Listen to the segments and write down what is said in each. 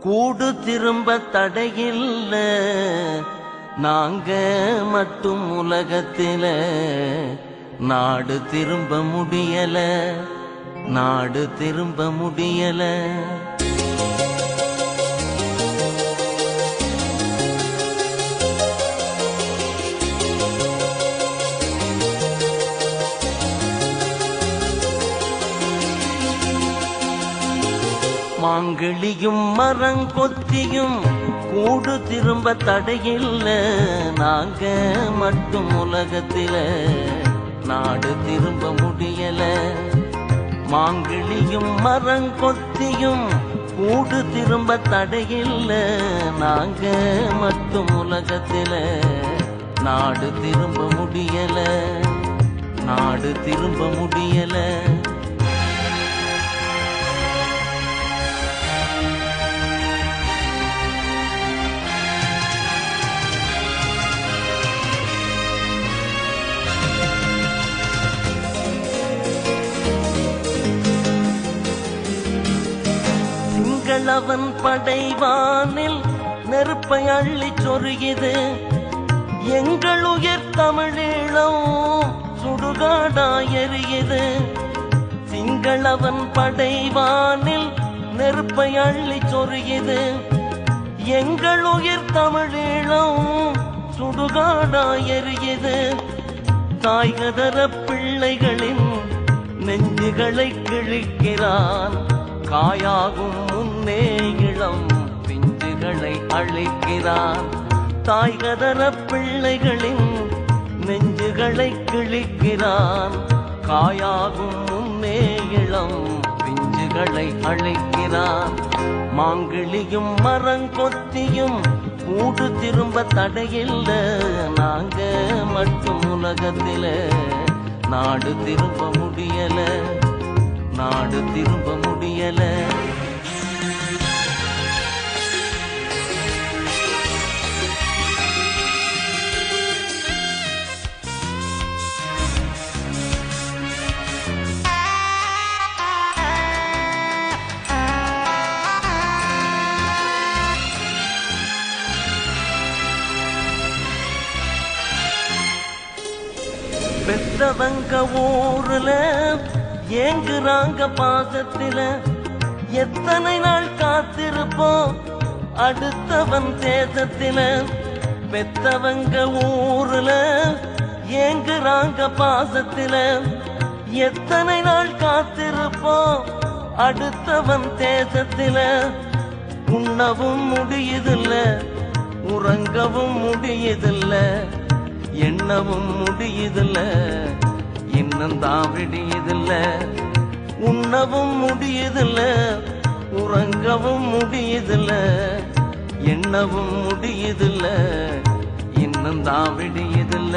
கூடு திரும்ப தடையில்ல. நாங்க மட்டும் உலகத்தில. நாடு திரும்ப முடியல. நாடு திரும்ப முடியல. மாங்கிளியும் மரங்கொத்தியும் கூடு திரும்ப தடையில்ல. நாங்க மட்டும் உலகத்தில நாடு திரும்ப முடியல. மாங்கிளியும் மரங்கொத்தியும் கூடு திரும்ப தடையில்ல. நாங்க மட்டும் உலகத்தில நாடு திரும்ப முடியல. நாடு திரும்ப முடியல. சிங்களவன் படைவானில் நெருப்பை அள்ளி சொருகிது. எங்கள் உயிர் தமிழீழம் சுடுகாடாய் எரியுது. சிங்களவன் படைவானில் நெருப்பை அள்ளி சொருகிது. எங்கள் உயிர் தமிழீழம் சுடுகாடாய் எரியுது. தாய்கதர பிள்ளைகளின் நெஞ்சுகளை கிழிக்கிறான். காயாகும் முன்னே இளம் பிஞ்சுகளை அழிக்கிறான் தாய்கதர பிள்ளைகளின் நெஞ்சுகளை கிழிக்கிறான் காயாகும் முன்னே இளம் பிஞ்சுகளை அழிக்கிறான் மாங்கிளியும் மரங்கொத்தியும் மூடு திரும்ப தடையில்ல. நாங்க மட்டும் உலகத்தில நாடு திரும்ப முடியல. நாடு திரும்ப முடியல. ஊருல ஏங்குறாங்க பாசத்தில. எத்தனை நாள் காத்திருப்போம் அடுத்தவன் தேசத்தில பெத்தவங்க ஊருல ஏங்குறாங்க பாசத்தில. எத்தனை நாள் காத்திருப்போம் அடுத்தவன் தேசத்தில உண்ணவும் முடியுதில்ல உறங்கவும் முடியுதில்ல எண்ணவும் முடியுதில்ல. இன்னும் தான் விடியுதில்ல. உண்ணவும் முடியுதில்ல உறங்கவும் முடியுதில்ல எண்ணவும் முடியுதில்ல இன்னும் தான் விடியுதில்ல.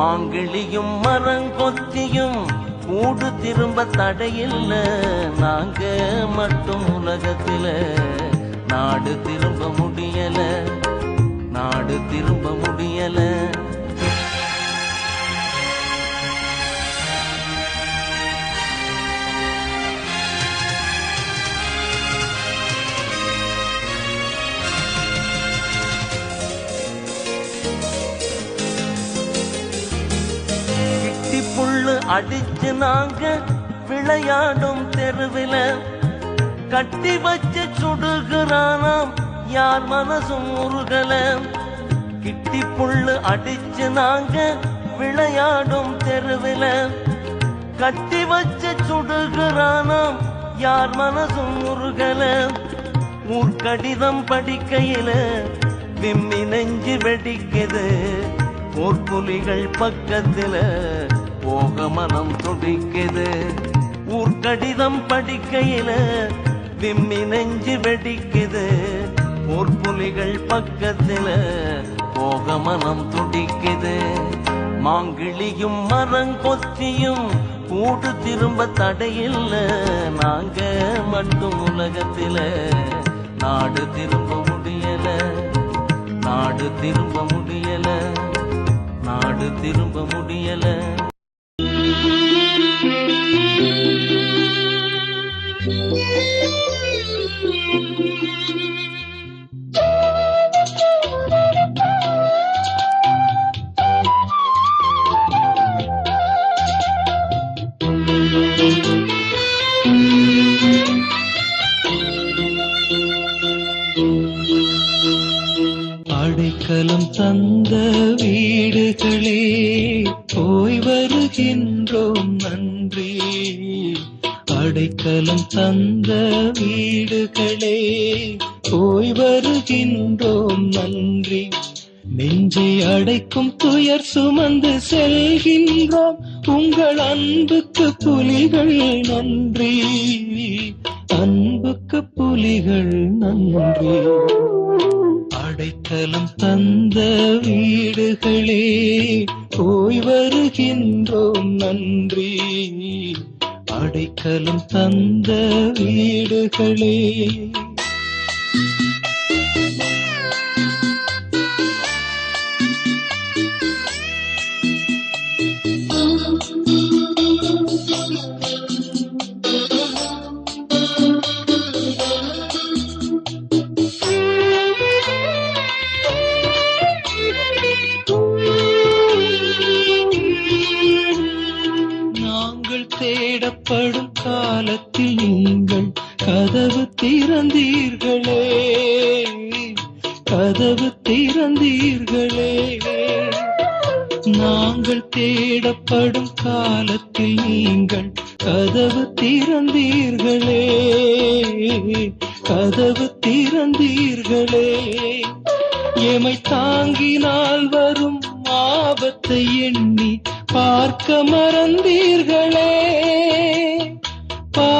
மாங்கிழியும் மரங்கொத்தியும் கூடு திரும்ப தடையில்ல. நாங்க மட்டும் உலகத்தில நாடு திரும்ப முடியல நாடு திரும்ப முடியல. அடிச்சு நாங்க விளையாடும் தெருவில கட்டி வச்சு சுடுகிறானாம் யார் மனசும் உருகல கிட்டி புல்லு அடிச்சு நாங்க விளையாடும் தெருவில கட்டி வச்சு சுடுகிறானாம் யார் மனசும் உருகல ஊர்க்கடிதம் படிக்கையில விம்மி நெஞ்சு வெடிக்குது. போர்ப்புலிகள் பக்கத்துல போக மனம் துடிக்குது. ஊர்கடிதம் படிக்கையில விம்மி நெஞ்சு வெடிக்குது. போர்ப்புலிகள் பக்கத்துல போக மனம் துடிக்குது. மாங்கிளியும் மரங்கொத்தியும் கூட்டு திரும்ப தடையில்ல. நாங்க மட்டும் உலகத்தில நாடு திரும்ப முடியல. நாடு திரும்ப முடியல. நாடு திரும்ப முடியல. சொல்லும் நன்றி. அடைக்கலம் தந்த வீடுகளே போய் வருகின்றோம் நன்றி. நெஞ்சை அடைக்கும் துயர் சுமந்து செல்கின்றோம். உங்கள் அன்புக்கு புலிகள் நன்றி. அன்புக்கு புலிகள் நன்றி. அடைக்கலம் தந்த வீடுகளே போய் வருகின்றோம் நன்றி. அடைக்கலம் தந்த வீடுகளே.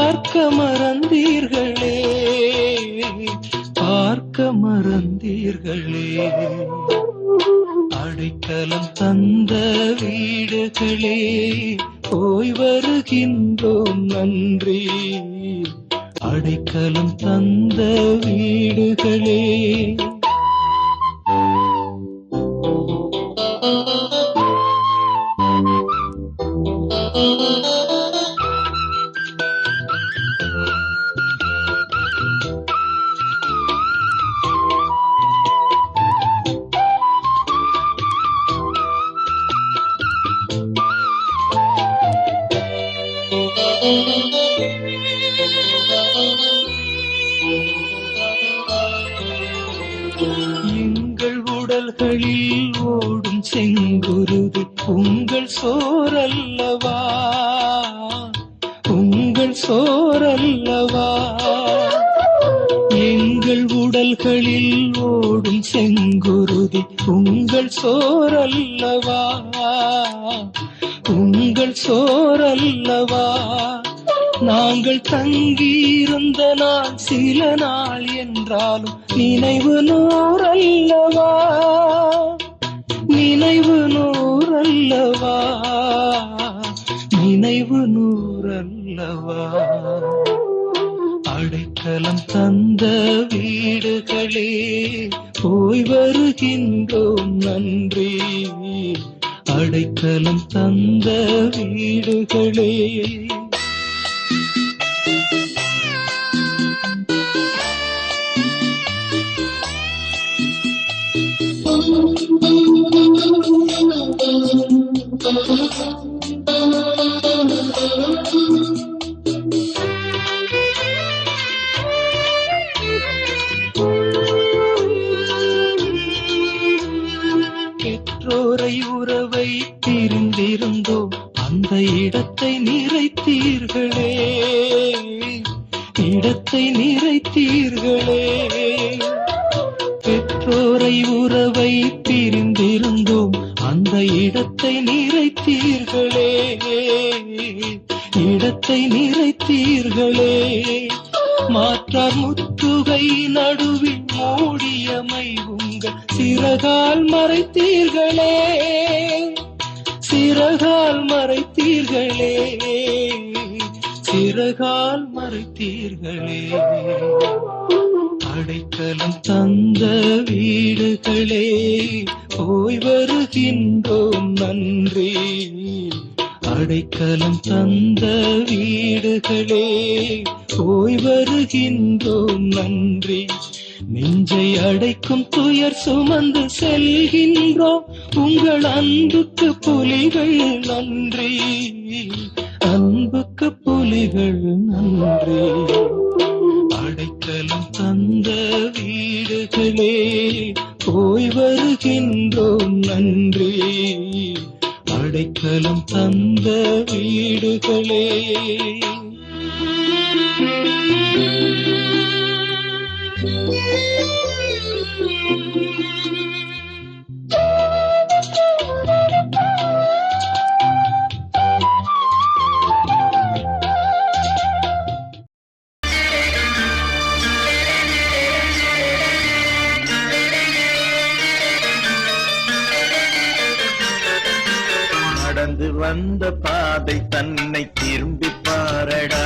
பார்க்க மறந்தீர்களே. பார்க்க மறந்தீர்களே. அடைக்கலம் தந்த வீடுகளே போய் வருகின்றோம் நன்றி. அடைக்கலம் தந்த வீடுகளே கண்களில் ஓடும் செங்குருதி உங்கள் சோரல்லவா? உங்கள் சோரல்லவா? எங்கள் உடல்களில் ஓடும் செங்குருதி உங்கள் சோரல்லவா? உங்கள் சோரல்லவா? நாங்கள் தங்கியிருந்த நாள் சில நாள் என்றாலும் நினைவு நூறல்லவா? நினைவு நூறல்லவா? நினைவு நூறல்லவா? அடைக்கலம் தந்த வீடுகளே போய் வருகின்றோம் நன்றி. அடைக்கலம் தந்த வீடுகளே. பெற்றோரை உறவை திரிந்திருந்தோ அந்த இடத்தை நிறைத்தீர்களே. இடத்தை நிறைத்தீர்களே. பெற்றோரை உறவை துயர் சுமந்து செல்கின்றோம் உங்கள் அன்புக்கு புலிகள் நன்றி. அன்புக்கு புலிகள் நன்றி. அடைக்கலம் தந்த வீடுகளே போய் வருகின்றோம் நன்றி. அடைக்கலம் தந்த வீடுகளே. thank you நடந்து வந்த பாதை தன்னை திரும்பி பாரடா.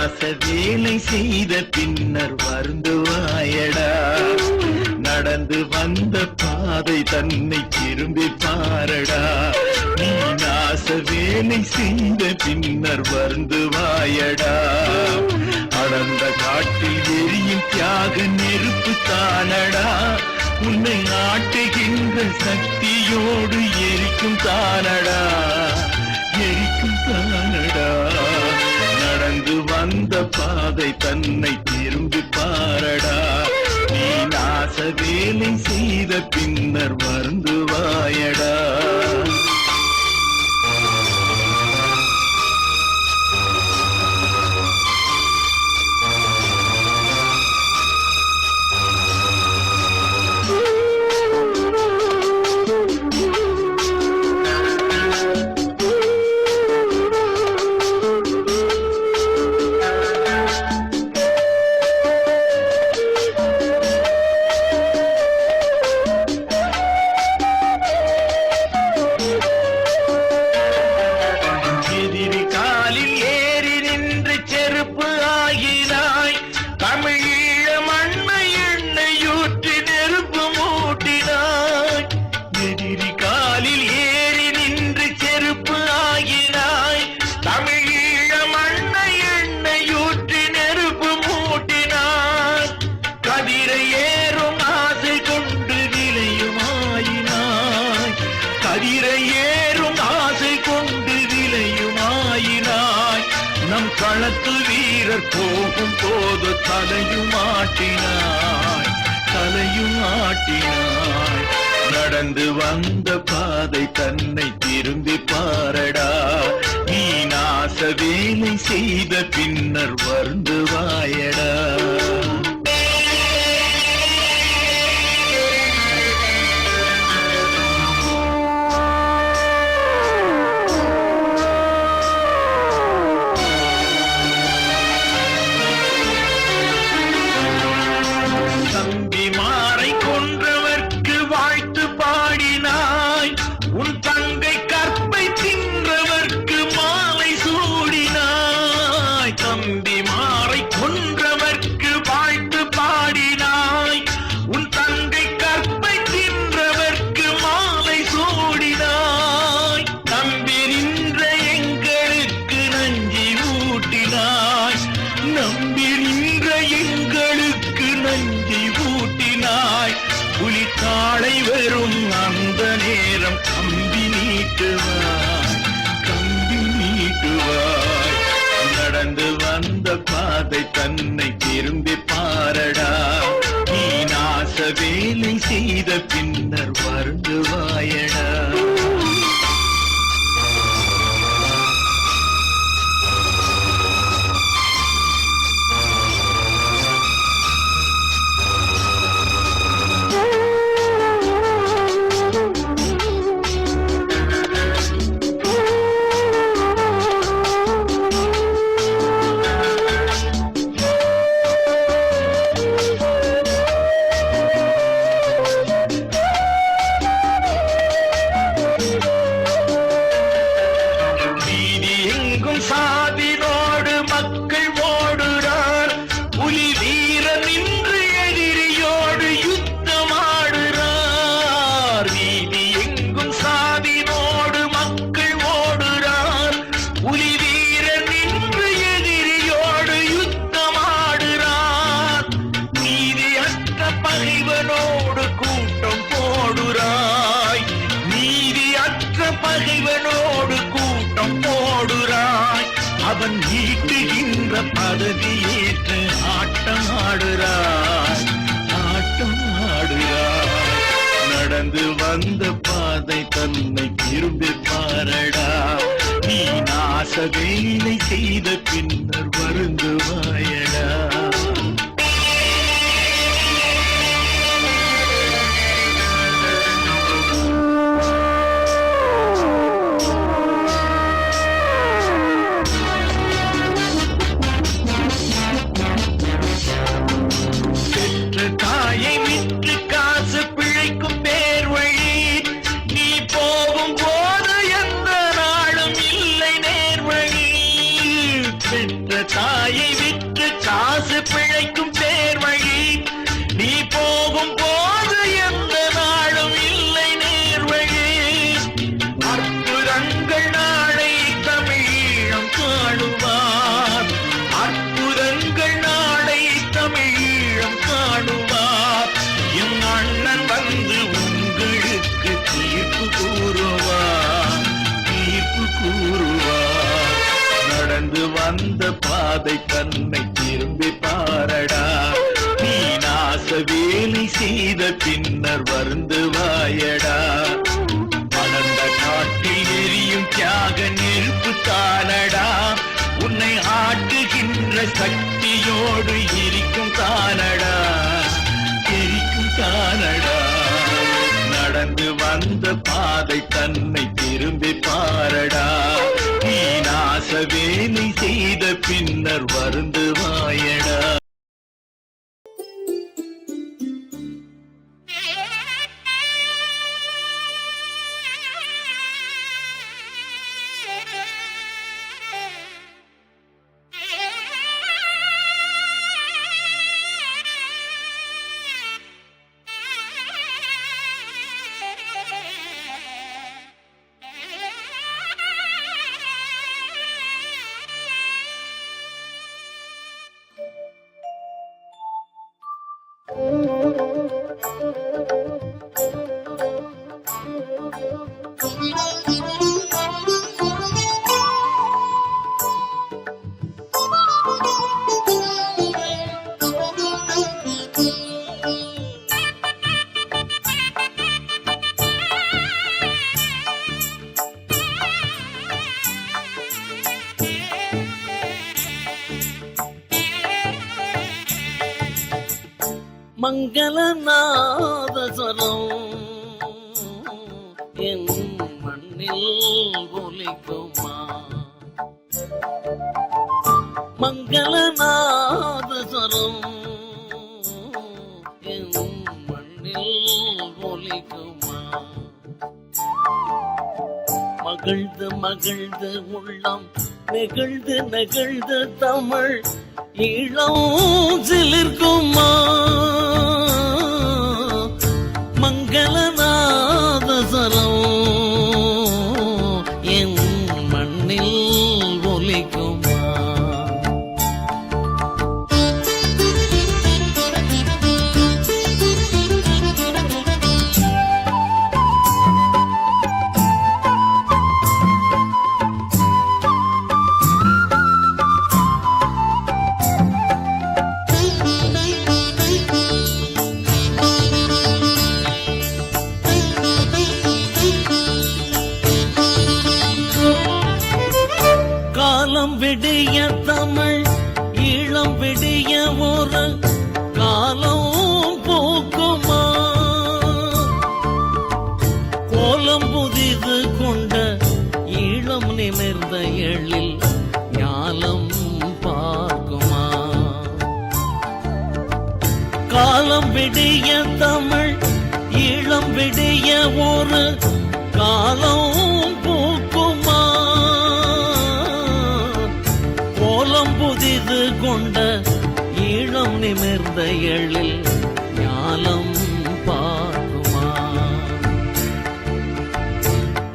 நீ வேலை செய்த பின்னர் வருந்துவாயடா. நடந்து வந்த பாதை தன்னை திரும்பி பாரடா. நீ நாச வேலை செய்த பின்னர் வருந்துவாயடா. அடர்ந்த காட்டில் எரியும் தியாக நெருப்பு தானடா. உன்னை ஆட்டுகின்ற சக்தியோடு எரிக்கும் தானடா. எரிக்கும் தானடா நடந்து வந்த பாதை தன்னை திரும்பி பாரடா. நீ நாச வேலை செய்த பின்னர் வரும் போது தலையும் ஆட்டினாய் தலையும் ஆட்டினாய். நடந்து வந்த பாதை தன்னை திரும்பி பாரடா. நீ நாச வேலை செய்த பின்னர் வருந்துவாயடா வாயடா. நாச வேலை செய்த பின்னர் வருந்துவாயடா தீர்ப்பு கூறுவா தீர்ப்பு கூறுவா. நடந்து வந்த பாதை தன்னை திரும்பி பாரடா. நீ நாச வேலை செய்த பின்னர் வருந்து வாயடா. வளர்ந்த காட்டில் எரியும் தியாக நெருப்பு தானடா. உன்னை ஆட்டுகின்ற சக்தியோடு இருக்கும் தானடா. பாதை தன்னை திரும்பி பாரடா. நீ நாச வேலை செய்த பின்னர் வருந்து வாயடா மங்களநாதஸ்வரம் என் மண்ணில் ஒலிக்குமா? மங்களநாதஸ்வரம் என் மண்ணில் ஒலிக்குமா? மகிழ்ந்து மகிழ்ந்து உள்ளம் நெகிழ்ந்து நெகிழ்ந்து தமிழ் இளம் சிலிர்க்குமா? விடிய ஒரு காலம் பூக்குமா? கோலம் புதிது கொண்ட ஈழம் நிமிர்ந்த எழில் ஞானம் பார்க்குமா?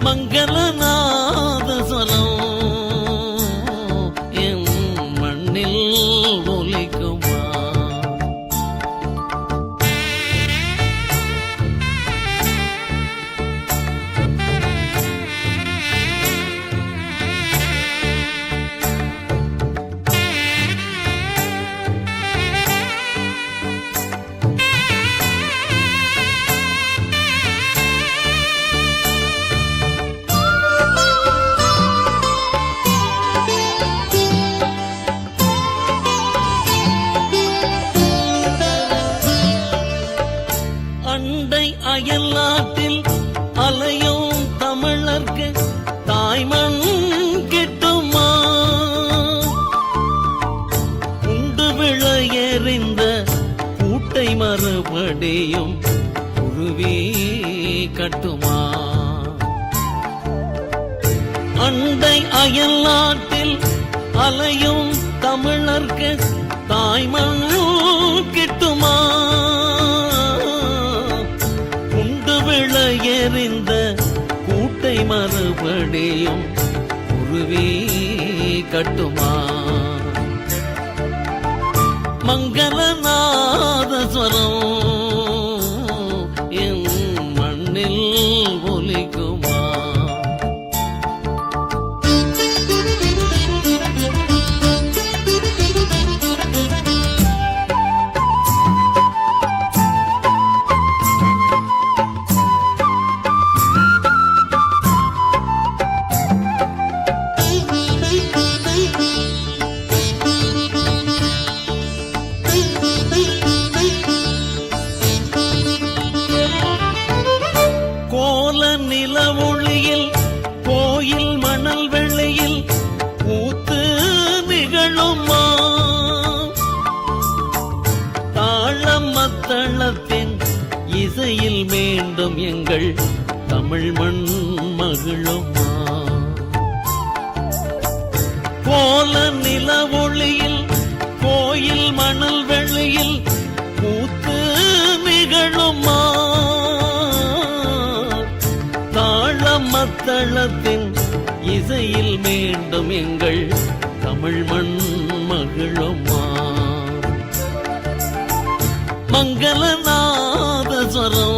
மங்களனா அண்டை அயல்நாட்டில் அலையும் தமிழர்க்கு தாய்மண் கிட்டுமா? குண்டு விழ எறிந்த கூட்டை மறுபடியும் குருவி கட்டுமா? மங்களநாதஸ்வரம் இசையில் மீண்டும் எங்கள் தமிழ் மண் மகிழுமா மங்களநாத ஸ்வரம்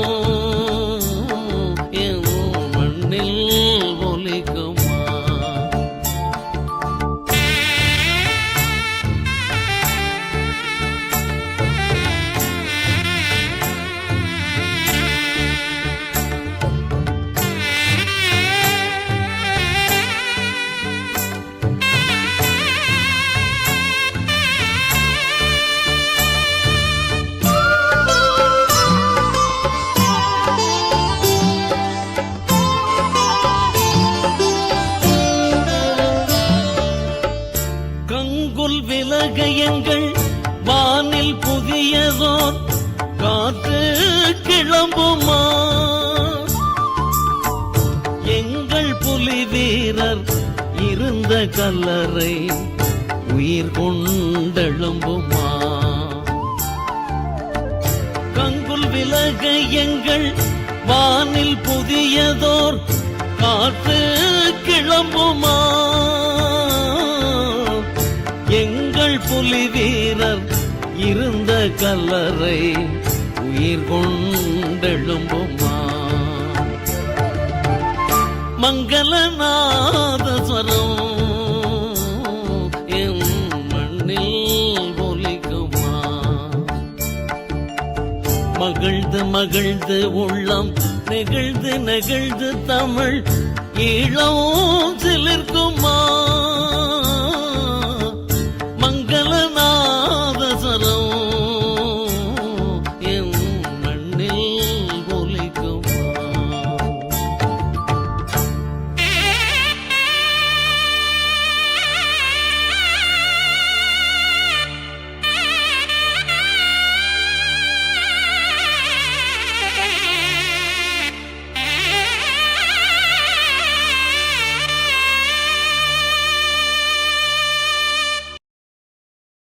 கங்குல் விலகையங்கள் வானில் புதியதோர் காற்று கிளம்புமா? எங்கள் புலி வீரர் இருந்த கல்லறை உயிர் கொண்டெழும்புமா? கங்குல் விலகையங்கள் வானில் புதியதோர் காற்று கிளம்புமா? புலி வீரர் இருந்த கல்லறை உயிர் கொண்டெழும்புமா? மங்களநாதஸ்வரம் என் மகிழ்ந்து மகிழ்ந்து உள்ளம் நெகிழ்ந்து நெகிழ்ந்து தமிழ் ஈழம் சிலிர்க்குமா?